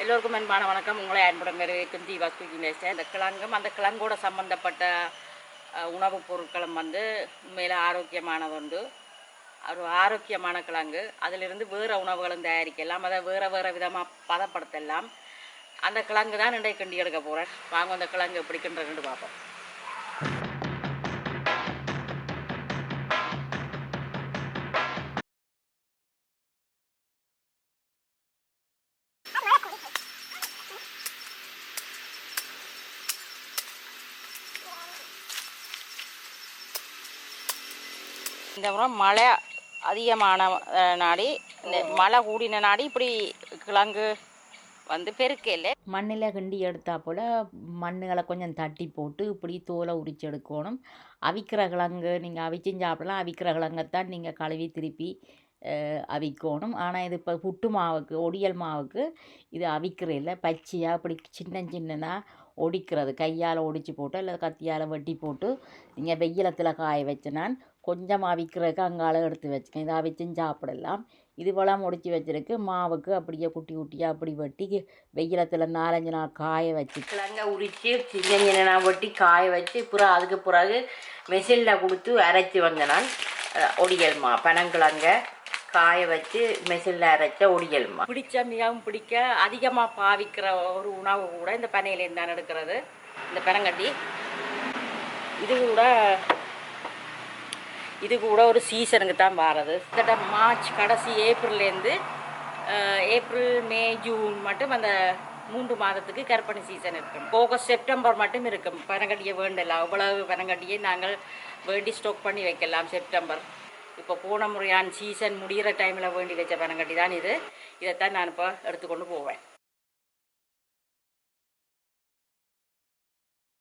எல்லோருக்கும் அன்பான வணக்கம். உங்களை அன்புடன் வரவேற்கும் தீபா குக்கிங் பேசுகிறேன் இந்த கிழங்கும் அந்த கிழங்கோட சம்பந்தப்பட்ட உணவுப் பொருட்களும் வந்து உண்மையில் ஆரோக்கியமானது வந்து ஒரு ஆரோக்கியமான கிழங்கு. அதிலிருந்து வேறு உணவுகளும் தயாரிக்கலாம். அதை வேறு வேறு விதமாக பதப்படுத்தலாம். அந்த கிழங்கு தான் இன்றைக்கு கிண்டி எடுக்க போகிறேன் வாங்க அந்த கிழங்கு எப்படி கிண்டுறதுன்னு பார்ப்போம். இந்த முறை மழை அதிகமான நாடி இந்த மழை கூடின நாடி இப்படி கிழங்கு வந்து பெருக்கல மண்ணில் கிண்டி எடுத்தா போல் மண்ணுகளை கொஞ்சம் தட்டி போட்டு இப்படி தோலை உரிச்சு எடுக்கணும். அவிக்கிற கிழங்கு நீங்கள் அவிச்சும் சாப்பிடலாம். அவிக்கிற கிழங்கத்தான் நீங்கள் கழுவி திருப்பி அவிக்கணும். ஆனால் இது இப்போ புட்டு மாவுக்கு ஒடியல் மாவுக்கு இது அவிக்கிற இல்லை. பச்சையாக இப்படி சின்ன சின்னதாக ஒடிக்கிறது. கையால் ஒடிச்சு போட்டு இல்லை கத்தியால் வெட்டி போட்டு நீங்கள் வெயிலத்தில் காய வச்சு நான் கொஞ்சம் அவிக்கிறதுக்கு அங்கால எடுத்து வச்சுக்கேன் இதை அவிச்சும் சாப்பிடலாம். இது போல் முடிச்சு வச்சிருக்கு. மாவுக்கு அப்படியே குட்டி குட்டியாக அப்படி வெட்டி வெயிலத்தில் நாலஞ்சு நாள் காய வச்சு கிழங்க உரித்து சின்ன சின்ன வெட்டி காய வச்சு பிறகு அதுக்கு பிறகு மெஷினில் கொடுத்து அரைச்சி வந்தேன் நான் ஒடியல் மா பனங்கிழங்க காய வச்சு மெஷினில் அரைச்ச ஒடியல்மா? பிடிச்ச மிகவும் பிடிக்க அதிகமாக பாவிக்கிற ஒரு உணவு கூட இந்த பனையிலேருந்து தான் எடுக்கிறது இந்த பனங்கட்டி. இது கூட இது கூட ஒரு சீசனுக்கு தான் வாரது. கிட்ட மார்ச் கடைசி ஏப்ரல்லேருந்து ஏப்ரல் மே ஜூன் மட்டும் அந்த மூன்று மாதத்துக்கு கற்பனை சீசன் இருக்கும். போக செப்டம்பர் மட்டும் இருக்கும். பனங்கட்டியை வேண்டலாம். அவ்வளவு பனங்கட்டியை நாங்கள் வேண்டி ஸ்டோக் பண்ணி வைக்கலாம் செப்டம்பர். இப்போ போன முறையான சீசன் முடிகிற டைமில் வேண்டி வச்ச பனங்கட்டி தான் இது. இதைத்தான் நான் இப்போ எடுத்துக்கொண்டு போவேன்.